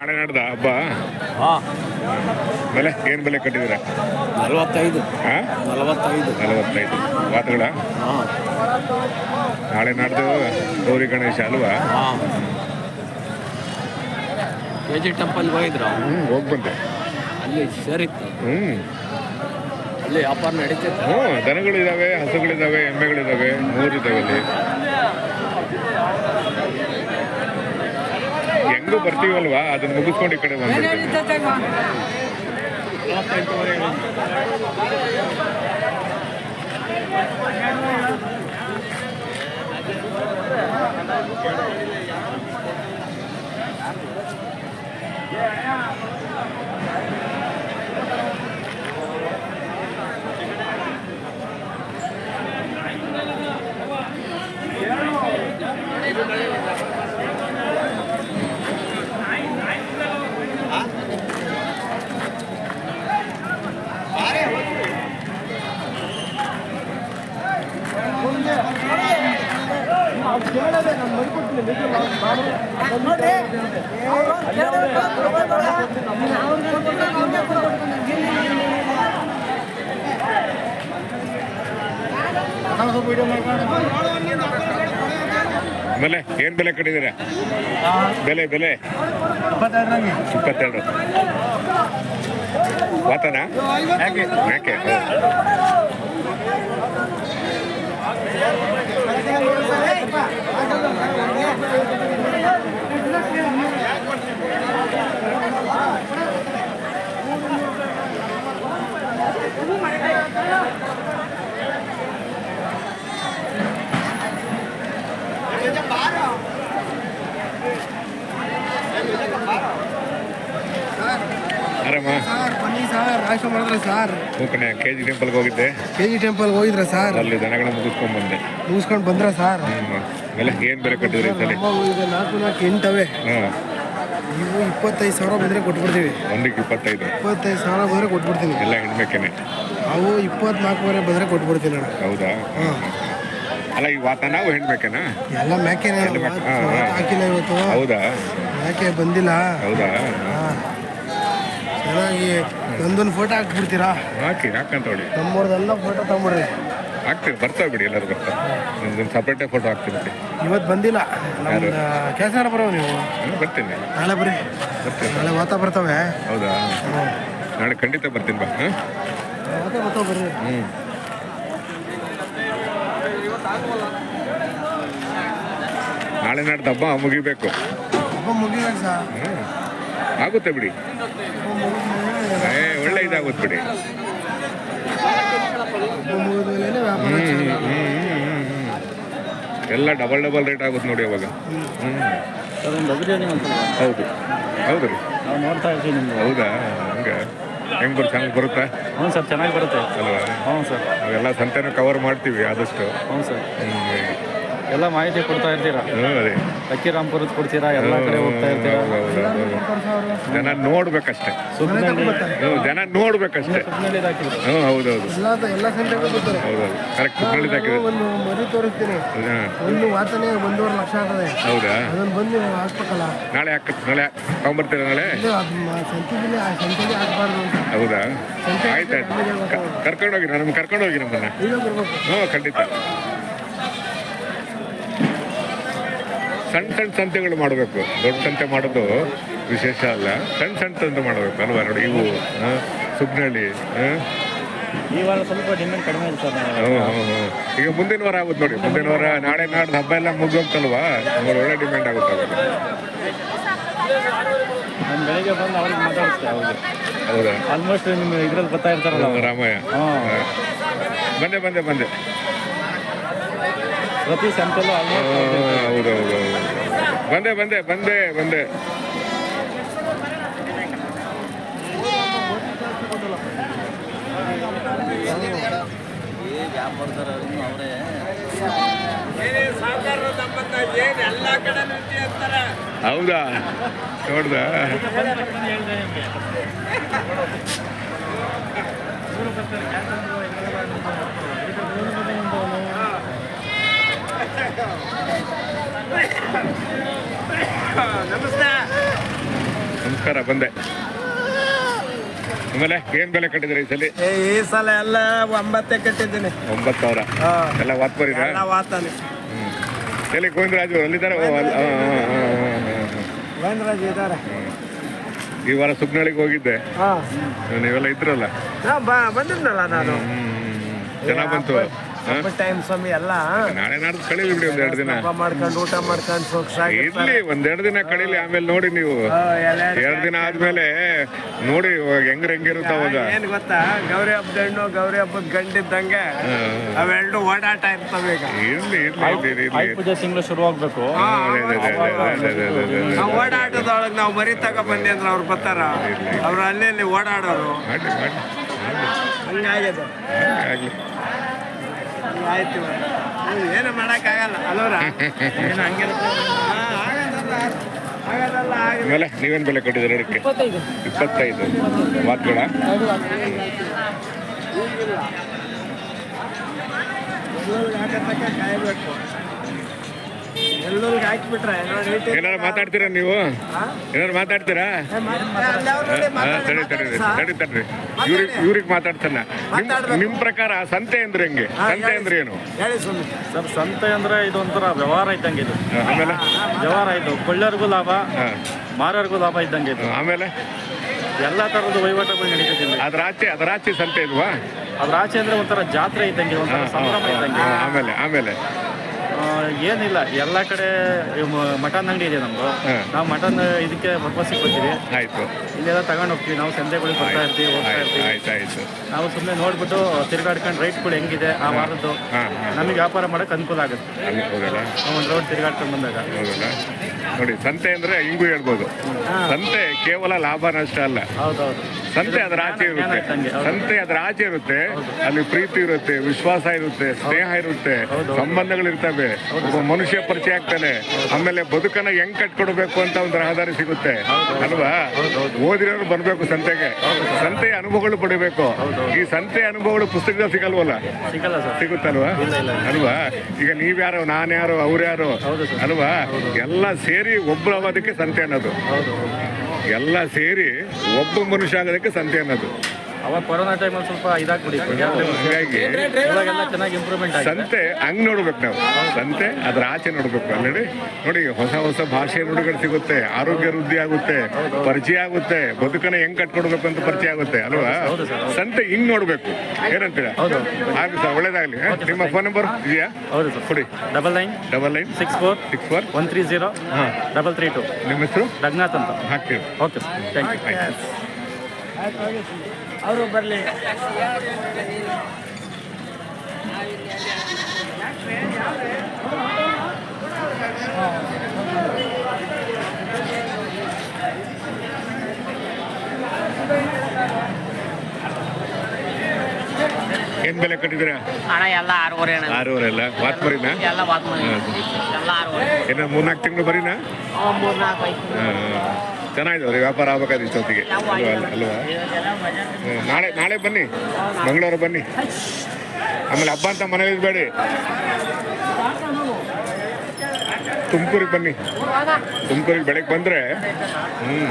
ನಾಳೆ ನಡೆದ ಹಬ್ಬ? ಹಾಂ. ಬೆಲೆ ಏನು ಬೆಲೆ ಕಟ್ಟಿದ್ದೀರಾ? ನಲವತ್ತೈದು. ಹಾಂ? ನಲವತ್ತೈದು. ನಲವತ್ತೈದು. ಮಾತುಗಳ ಹಾಂ. ನಾಳೆ ನಾಡ್ದು ಗೌರಿ ಗಣೇಶ ಅಲ್ವಾ? ಹಾಂ. ಕೆ ಜಿ ಟೆಂಪಲ್ಗೆ ಹೋಗಿದ್ರ? ಹ್ಞೂ ಹೋಗಿ ಬಂದೆ. ಅಲ್ಲಿ ಸೇರಿತ್ತು. ಹ್ಞೂ ಅಲ್ಲಿ ವ್ಯಾಪಾರ ನಡೀತಿತ್ತು. ಹ್ಞೂ ದನಗಳಿದ್ದಾವೆ ಹಸುಗಳಿದ್ದಾವೆ ಮೂರು ಮೂರಿದ್ದಾವೆ ಅಲ್ಲಿ. ಹೆಂಗೂ ಬರ್ತೀವಲ್ವಾ? ಅದನ್ನ ಮುಗಿಸ್ಕೊಂಡು ಈ ಕಡೆ ಬಂದ್ಬಿಡ್ತೀವಿ ಬೆಲೆ ಏನು ಬೆಲೆ ಕಟ್ಟಿದ್ದೀರಾ? ಬೆಲೆ ಬೆಲೆ. ಇಪ್ಪತ್ತೆರಡು. ವಾತನ ಯಾಕೆ? ಸರ್ ಬನ್ನಿ ಸರ್. ಮಾಡಿದ್ರೆ ಸರ್? ಓಕೆ ಕೆ ಜಿ ಟೆಂಪಲ್ಗೆ ಹೋಗಿದ್ದೆ. ಕೆ ಜಿ ಟೆಂಪಲ್ಗೆ ಹೋಗಿದ್ರ ಸರ್? ಅಲ್ಲಿ ದನಗಳನ್ನ ಮುಗಿಸ್ಕೊಂಡ್ ಬಂದೆ. ಮುಗಿಸ್ಕೊಂಡು ಬಂದ್ರ ಸರ್? ಎಲ್ಲ ಏನು ಬೆಲೆ ಕಟ್ಟಿದ್ರಿ ನಮ್ಮ ಈಗ ನಾಲ್ಕು ನಾಲ್ಕು ಎಂಟವೆ. ಇವು ಇಪ್ಪತ್ತೈದು ಸಾವಿರ ಬಂದರೆ ಕೊಟ್ಬಿಡ್ತೀವಿ. ಒಂದಕ್ಕೆ ಇಪ್ಪತ್ತೈದು. ಇಪ್ಪತ್ತೈದು ಸಾವಿರ ಬಂದರೆ ಕೊಟ್ಬಿಡ್ತೀನಿ. ಎಲ್ಲ ಹೆಣ್ಬೇಕೇನೆ ಅವು ಇಪ್ಪತ್ನಾಲ್ಕುವರೆ ಬಂದರೆ ಕೊಟ್ಬಿಡ್ತೀನಿ ಹೌದಾ? ಹಾಂ. ಅಲ್ಲ ಈ ವಾತ ನಾವು ಹೆಣ್ಬೇಕೇನಾ ಎಲ್ಲ ಮೇಕೆನೇ. ಹಾಕಿಲ್ಲ ಇವತ್ತು. ಹೌದಾ? ಮೇಕೆ ಬಂದಿಲ್ಲ? ಹೌದಾ? ಚೆನ್ನಾಗಿ ಒಂದೊಂದು ಫೋಟೋ ಹಾಕ್ಬಿಡ್ತೀರಾ? ಹಾಕಿ ಹಾಕಂತ ಹೇಳಿ ನಮ್ಮವ್ರದ್ದೆಲ್ಲ ಫೋಟೋ ತಗೊಂಬಿಡ್ರಿ. ಹಾಕ್ತೀವಿ ಬರ್ತಾವೆ ಬಿಡಿ ಎಲ್ಲರೂ ಬರ್ತಾರೆ ನಿಮ್ದೊಂದು ಸಪ್ರೇಟೇ ಫೋಟೋ ಹಾಕ್ತೀನಿ ಇವತ್ತು ಬಂದಿಲ್ಲ. ಕೆಲಸ ಬರೋ ನೀವು? ಬರ್ತೀನಿ. ನಾಳೆ ಬರ್ರಿ ಬರ್ತೀನಿ. ನಾಳೆ ವಾತ ಬರ್ತವೆ. ಹೌದಾ? ನಾಳೆ ಖಂಡಿತ ಬರ್ತೀನಿ ಬಾ ಹಾಂ ಬರ್ರಿ ಹ್ಞೂ ನಾಳೆ ನಾಡ್ದು ಹಬ್ಬ ಮುಗಿಬೇಕು. ಹಬ್ಬ ಸರ್. ಆಗುತ್ತೆ ಬಿಡಿ. ಏ ಒಳ್ಳೆ ಇದಾಗುತ್ತೆ ಬಿಡಿ. ಎಲ್ಲ ಡಬಲ್ ಡಬಲ್ ರೇಟ್ ಆಗುತ್ತೆ ನೋಡಿ ಅವಾಗ. ಹೌದು. ಹೌದು ರೀ. ನಾವು ನೋಡ್ತಾ ಇದ್ದೀನಿ ಹೌದಾ? ಹಂಗೆ. ಹೆಂಗ್ ಬರುತ್ತೆ ಹಂಗ್ ಬರುತ್ತೆ? ಹ್ಞೂ ಸರ್ ಚೆನ್ನಾಗಿ ಬರುತ್ತೆ. ಅಲ್ವಾ? ಹ್ಞೂ ಸರ್. ಅವೆಲ್ಲ ಸಂತೆನೂ ಕವರ್ ಮಾಡ್ತೀವಿ ಆದಷ್ಟು. ಹ್ಞೂ ಸರ್. ಎಲ್ಲ ಮಾಹಿತಿ ಕೊಡ್ತಾ ಇರ್ತೀರಾ? ಅದೇ. ಅಕ್ಕಿರಾಮ್ಪುರದ್ದು ಕೊಡ್ತೀರಾ? ಎಲ್ಲ ಕಡೆ ಹೋಗ್ತಾ ಇರ್ತೀರಾ. ಜನ ನೋಡ್ಬೇಕಷ್ಟೇ. ಸುಮ್ಮನೆ ಹ್ಞೂ ಜನ ನೋಡ್ಬೇಕಷ್ಟೇ. ಹಾಕಿದ್ರು. ಹ್ಞೂ ಹೌದೌದು ಎಲ್ಲ ಎಲ್ಲ ಸಂತೆಗೂ ಬರ್ತಾರೆ. ಹೌದೌದು ಕರೆಕ್ಟ್ ಕುತ್ಕೊಳ್ಳಿ ಹಾಕಿದೆ ಒಂದು ಮರಿ ತೋರಿಸ್ತೀನಿ. ಹಾಂ ಒಂದು ವಾತನೆ ಒಂದೂವರೆ ಲಕ್ಷ ಆಗ್ತದೆ. ಹೌದಾ? ಅದನ್ನ ಬಂದು ನೀವು ಹಾಕ್ಬೇಕಲ್ಲ. ನಾಳೆ ಹಾಕ ನಾಳೆ ತಗೊಂಬರ್ತೀರಾ ನಾಳೆ? ಇದು ಅದು ಮ- ಸಂತೆಗೆ ಆ ಸಂತೆಗೆ ಹಾಕ್ಬಾರ್ದು ಅಂತ. ಹೌದಾ? ಆಯ್ತಾಯ್ತು. ಕರ್ಕೊಂಡೋಗಿ ನಮ್ಗೆ ಕರ್ಕೊಂಡೋಗಿ ನಮ್ಮನ್ನ. ಈಗ ಬರ್ಬೇಕು. ಹ್ಞೂ ಖಂಡಿತ. ಸಣ್ಣ ಸಣ್ಣ ಸಂತೆಗಳು ಮಾಡಬೇಕು. ದೊಡ್ಡ ಸಂತೆ ಮಾಡೋದು ವಿಶೇಷ ಅಲ್ಲ. ಸಣ್ಣ ಸಣ್ಣ ಸಂತೆ ಮಾಡಬೇಕು ಅಲ್ವಾ? ನೋಡಿ ಇವು ಸುಗ್ನಳ್ಳಿ ಈ ವಾರ ಸ್ವಲ್ಪ ಡಿಮ್ಯಾಂಡ್ ಕಡಿಮೆ ಇದೆ ಸರ್ ಈಗ ಮುಂದಿನ ವಾರ ಆಗುತ್ತೆ ನೋಡಿ. ಮುಂದಿನ ವಾರ ನಾಳೆ ನಾಡ್ದು ಹಬ್ಬ ಎಲ್ಲ ಮುಗಿಯೋಗ್ತಲ್ವಾ ನಮಗೆ ಒಳ್ಳೆ ಡಿಮ್ಯಾಂಡ್ ಆಗುತ್ತೆ ನಾನು ಬೆಳಿಗ್ಗೆ ಬಂದು ಅವ್ರಿಗೆ ಮಾತಾಡಿಸ್ತೆ ಅವ್ರಿಗೆ. ಹೌದಾ? ಆಲ್ಮೋಸ್ಟ್ ನಿಮ್ಮ ಇದ್ರಲ್ಲಿ ಬರ್ತಾ ಇರ್ತಾರಲ್ಲ ರಾಮಯ್ಯ. ಬಂದೆ ಬಂದೆ ಬಂದೆ. ಪ್ರತಿ ಸಂತೆಲ್ಲೂ ಆಲ್ಮೋಸ್ಟ್ ಹೌದು ಹೌದು ಹೌದು. ಬಂದೆ ಬಂದೆ ಬಂದೆ ಬಂದೆ. ಹೌದಾ? ನೋಡ್ದ? ನಮಸ್ಕಾರ ಬಂದೆ ಆಮೇಲೆ ಏನ್ ಬೆಲೆ ಕಟ್ಟಿದ್ರಿ ಈ ಸಲ ಏ, ಈ ಸಲ ಎಲ್ಲ ಒಂಬತ್ತೇ ಕಟ್ಟಿದ್ದೀನಿ ಒಂಬತ್ತು ಸಾವಿರ. ಎಲ್ಲ ವಾತ್ ಎಲ್ಲ ವಾತಾನೆ ಎಲ್ಲಿ ಗೋವಿಂದರಾಜು ಅಲ್ಲಿದ್ದಾರೆ ಓ, ಅಲ್ಲ, ಆ, ಆ, ಆ, ಆ, ಆ. ಗೋವಿಂದರಾಜ್ ಇದ್ದಾರೆ ಈ ವಾರ ಸುಗ್ನಳಿಗೆ ಹೋಗಿದ್ದೆ ಹಾ ನೀವೆಲ್ಲ ಇದ್ರಲ್ಲ ಬಾ ಬಂದಿದ್ನಲ್ಲ ನಾನು ಚೆನ್ನಾಗ್ ಬಂತು ಹಾ? ಟೈಮ್ ಸ್ವಾಮಿ ಎಲ್ಲ. ನಾಳೆ ನಾಡ್ದು ಕಳೀಲಿ ಬಿಡಿ ಒಂದೆರಡು ದಿನ. ಹಬ್ಬ ಮಾಡ್ಕೊಂಡು ಊಟ ಮಾಡ್ಕೊಂಡು ಸೊಗಸಾಗಿ ಇರ್ಲಿ ಒಂದೆರಡು ದಿನ ಕಳೀಲಿ ಆಮೇಲೆ ನೋಡಿ ನೀವು. ಎರಡು ದಿನ ಆದ್ಮೇಲೆ ನೋಡಿ ಇವಾಗ ಹೆಂಗ್ರ ಹೆಂಗಿರುತ್ತ ಅವಾಗ. ಏನ್ ಗೊತ್ತಾ? ಗೌರಿ ಹಬ್ಬದ ಹೆಣ್ಣು ಗೌರಿ ಹಬ್ಬದ ಗಂಡಿದ್ದಂಗೆ ಅವೆರಡು ಓಡಾಟ ಇರ್ತವೆ ಈಗ. ಇರ್ಲಿ ಇರ್ಲಿ ಇರ್ಲಿ ಇರ್ಲಿ. ಪೂಜೆ ತಿಂಗಳು ಶುರು ಆಗ್ಬೇಕು. ನಾವು ಓಡಾಟದೊಳಗೆ ನಾವು ಮರಿ ತಗೋ ಬನ್ನಿ ಅಂದ್ರೆ ಅವ್ರು ಬರ್ತಾರ. ಅವ್ರು ಅಲ್ಲಿ ಅಲ್ಲಿ ಓಡಾಡೋರು. ಹಂಗಾಗಿದೆ. ಆಗ್ಲಿ ಆಯ್ತು ಏನು ಮಾಡೋಕ್ಕಾಗಲ್ಲ ಅಲ್ವರ ಏನು ಹಂಗಿರುತ್ತೆ ಆಮೇಲೆ ನೀವೇನ್ ಬೆಲೆ ಕಟ್ಟಿದ್ರೆ ಅದಕ್ಕೆ ಇಪ್ಪತ್ತೈದು ಮಾತುಗಳ ಕಾಯಬೇಕು ಎಲ್ಲರಿಗೆ ಹಾಕಿಬಿಟ್ರೆ ನೋಡಿ ಏನಾರು ಮಾತಾಡ್ತೀರಾ ನೀವು? ಏನಾರು ಮಾತಾಡ್ತೀರಾ? ತಡಿ ತಡಿ ತಡಿ ತಡ್ರಿ ಇವ್ರಿಗೆ ಇವ್ರಿಗೆ ಮಾತಾಡ್ತಾನ ನಿಮ್ ನಿಮ್ ಪ್ರಕಾರ ಸಂತೆ ಅಂದ್ರೆ ಹೆಂಗೆ? ಸಂತೆ ಅಂದ್ರೆ ಏನು? ಹೇಳಿ ಸರ್ ಸಂತೆ ಅಂದ್ರೆ ಇದು ಒಂಥರ ವ್ಯವಹಾರ ಇದ್ದಂಗೆ ಇದು. ಆಮೇಲೆ? ವ್ಯವಹಾರ ಇದು. ಕೊಳ್ಳರಿಗೂ ಲಾಭ ಮಾರೋರಿಗೂ ಲಾಭ ಇದ್ದಂಗೆ ಇದು. ಆಮೇಲೆ? ಎಲ್ಲ ತರದ ವಹಿವಾಟುಗಳು ನಡೀತಿದ್ದಿಲ್ಲ ಅದ್ರ ಆಚೆ ಅದ್ರ ಆಚೆ ಸಂತೆ ಇಲ್ವಾ? ಅದ್ರ ಆಚೆ ಅಂದ್ರೆ ಒಂಥರ ಜಾತ್ರೆ ಇದ್ದಂಗೆ ಒಂಥರ ಸಂಭ್ರಮ ಇದ್ದಂಗೆ. ಆಮೇಲೆ ಆಮೇಲೆ. ಏನಿಲ್ಲ ಎಲ್ಲ ಕಡೆ ಮಟನ್ ಅಂಗಡಿ ಇದೆ ನಮ್ದು. ನಾವು ಮಟನ್ ಇದಕ್ಕೆ ಪರ್ಪಸ್ಸಿಗೆ ಬರ್ತೀವಿ ಆಯ್ತು. ಇಲ್ಲೆಲ್ಲ ತಗೊಂಡು ಹೋಗ್ತೀವಿ ನಾವು ಸಂತೆಗಳಿಗೆ ಬರ್ತಾ ಇರ್ತೀವಿ ಹೋಗ್ತಾ ಇರ್ತೀವಿ. ನಾವು ಸುಮ್ಮನೆ ನೋಡ್ಬಿಟ್ಟು ತಿರುಗಾಡ್ಕೊಂಡು ರೈಟ್ ಕೂಡ ಹೆಂಗಿದೆ ಆ ವಾರದ್ದು. ನಮಗೆ ವ್ಯಾಪಾರ ಮಾಡಕ್ ಅನುಕೂಲ ಆಗುತ್ತೆ. ಒಂದು ರೋಡ್ ತಿರುಗಾಡ್ಕೊಂಡು ಬಂದಾಗ. ನೋಡಿ ಸಂತೆ ಅಂದ್ರೆ ಹಿಂಗೂ ಹೇಳ್ಬೋದು. ಸಂತೆ ಕೇವಲ ಲಾಭ ನಷ್ಟ ಅಲ್ಲ ಸಂತೆ ಅದರ ಆಚೆ ಇರುತ್ತೆ. ಸಂತೆ ಅದರ ಆಚೆ ಇರುತ್ತೆ. ಅಲ್ಲಿ ಪ್ರೀತಿ ಇರುತ್ತೆ ವಿಶ್ವಾಸ ಇರುತ್ತೆ ಸ್ನೇಹ ಇರುತ್ತೆ ಸಂಬಂಧಗಳು ಇರ್ತವೆ. ಒಬ್ಬ ಮನುಷ್ಯ ಪರಿಚಯ ಆಗ್ತಾನೆ. ಆಮೇಲೆ ಬದುಕನ್ನ ಹೆಂಗ್ ಕಟ್ಕೊಡ್ಬೇಕು ಅಂತ ಒಂದು ರಹದಾರಿ ಸಿಗುತ್ತೆ. ಅಲ್ವಾ? ಓದಿರೋರು ಬರ್ಬೇಕು ಸಂತೆಗೆ. ಸಂತೆಯ ಅನುಭವಗಳು ಪಡಿಬೇಕು. ಈ ಸಂತೆ ಅನುಭವಗಳು ಪುಸ್ತಕದಲ್ಲಿ ಸಿಗಲ್ವಲ್ಲ? ಸಿಗುತ್ತಲ್ವಾ? ಅಲ್ವಾ? ಈಗ ನೀವ್ಯಾರು ನಾನ್ಯಾರು ಅವ್ರ್ಯಾರು? ಅವ್ರ ಯಾರು ಅಲ್ವಾ? ಎಲ್ಲ ಸೇರಿ ಒಬ್ಬರು ಆಗೋದಕ್ಕೆ ಸಂತೆ ಅನ್ನೋದು. ಎಲ್ಲ ಸೇರಿ ಒಬ್ಬ ಮನುಷ್ಯ ಆಗೋದಕ್ಕೆ ಸಂತೆ ಅನ್ನೋದು. ಅವಾಗ ಕೊರೋನಾ ಟೈಮಲ್ಲಿ ಸ್ವಲ್ಪ ಹಂಗಾಗಿ ಇವಾಗೆಲ್ಲ ಚೆನ್ನಾಗಿ ಇಂಪ್ರೂವ್ಮೆಂಟ್ ಆಗಿದೆ. ಸಂತೆ ಹಂಗ್ ನೋಡ್ಬೇಕು ನಾವು. ಸಂತೆ ಅದ್ರ ಆಚೆ ನೋಡ್ಬೇಕು ಅಲ್ಲಿ ನೋಡಿ ಹೊಸ ಹೊಸ ಭಾಷೆ ನುಡಿಗಳು ಸಿಗುತ್ತೆ ಆರೋಗ್ಯ ವೃದ್ಧಿ ಆಗುತ್ತೆ ಪರಿಚಯ ಆಗುತ್ತೆ ಬದುಕನ್ನ ಹೆಂಗ್ ಕಟ್ಕೊಡ್ಬೇಕು ಅಂತ ಪರಿಚಯ ಆಗುತ್ತೆ ಅಲ್ವಾ? ಸಂತೆ ಹಿಂಗ್ ನೋಡ್ಬೇಕು. ಏನಂತೀರಾ? ಆಗ್ಲಿ ಸರ್ ಒಳ್ಳೇದಾಗ್ಲಿ ಹ? ನಿಮ್ಮ ಫೋನ್ ನಂಬರ್ ಇದೆಯಾ? ಹೌದು ಸರ್. ಕೊಡಿ. Double nine double nine six four six four one three zero double three two ನಿಮ್ಮ ಹೆಸರು? ರಘುನಾಥ್ ಅಂತ. ಹಾಕ್ತೀವಿ. ಓಕೆ ಸರ್ ಥ್ಯಾಂಕ್ ಯು ಅವರು ಬರಲಿ. ಏನ್ ಬೆಲೆ ಕಟ್ಟಿದ್ರ ಹಣ ಎಲ್ಲ ಆರೂವರೆ ಅಣ್ಣ. ಆರೂವರೆ ಅಲ್ಲ? ವಾತ್ ಬರೀನಾ ಎಲ್ಲ ವಾತ್ ಎಲ್ಲ ಆರೂವರೆ. ಇನ್ನ ಮೂರ್ನಾಲ್ಕು ತಿಂಗಳು ಬರೀನಾ? ಮೂರ್ನಾಲ್ಕು ಐದು ಹಾ, ರೀ ವ್ಯಾಪಾರ ಆಗ್ಬೇಕಾದ್ರೆ ಇಷ್ಟೊತ್ತಿಗೆ. ಅಲ್ವಾ? ನಾಳೆ ನಾಳೆ ಬನ್ನಿ. ಮಂಗಳವಾರ ಬನ್ನಿ. ಆಮೇಲೆ ಹಬ್ಬ ಅಂತ ಮನೇಲಿ ಇದ್ಬೇಡಿ ತುಮಕೂರಿಗೆ ಬನ್ನಿ. ತುಮಕೂರಿಗೆ ಬೆಳಗ್ಗೆ ಬಂದರೆ ಹ್ಞೂ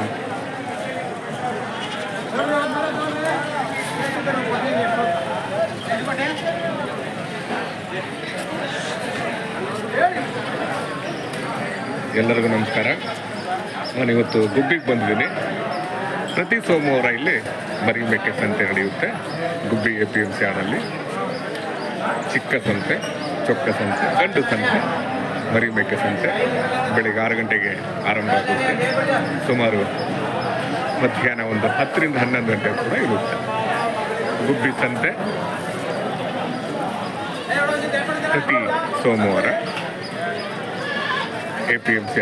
ಎಲ್ಲರಿಗೂ ನಮಸ್ಕಾರ. ನಾನು ಇವತ್ತು ಗುಬ್ಬಿಗೆ ಬಂದಿದ್ದೀನಿ. ಪ್ರತಿ ಸೋಮವಾರ ಇಲ್ಲಿ ಮರಿಮೇಕೆ ಸಂತೆ ನಡೆಯುತ್ತೆ. Gubbi A P M C ಆಡಲ್ಲಿ ಚಿಕ್ಕ ಸಂತೆ, ಚೊಕ್ಕ ಸಂತೆ, ಗಂಡು ಸಂತೆ ಮರಿಮೇಕೆ ಸಂತೆ. ಬೆಳಿಗ್ಗೆ ಆರು ಗಂಟೆಗೆ ಆರಂಭ ಆಗುತ್ತೆ. ಸುಮಾರು ಮಧ್ಯಾಹ್ನ ಒಂದು ಹತ್ತರಿಂದ ಹನ್ನೊಂದು ಗಂಟೆ ಕೂಡ ಇರುತ್ತೆ. ಗುಬ್ಬಿ ಸಂತೆ ಪ್ರತಿ ಸೋಮವಾರ ಎ ಪಿ ಎಂ ಸಿ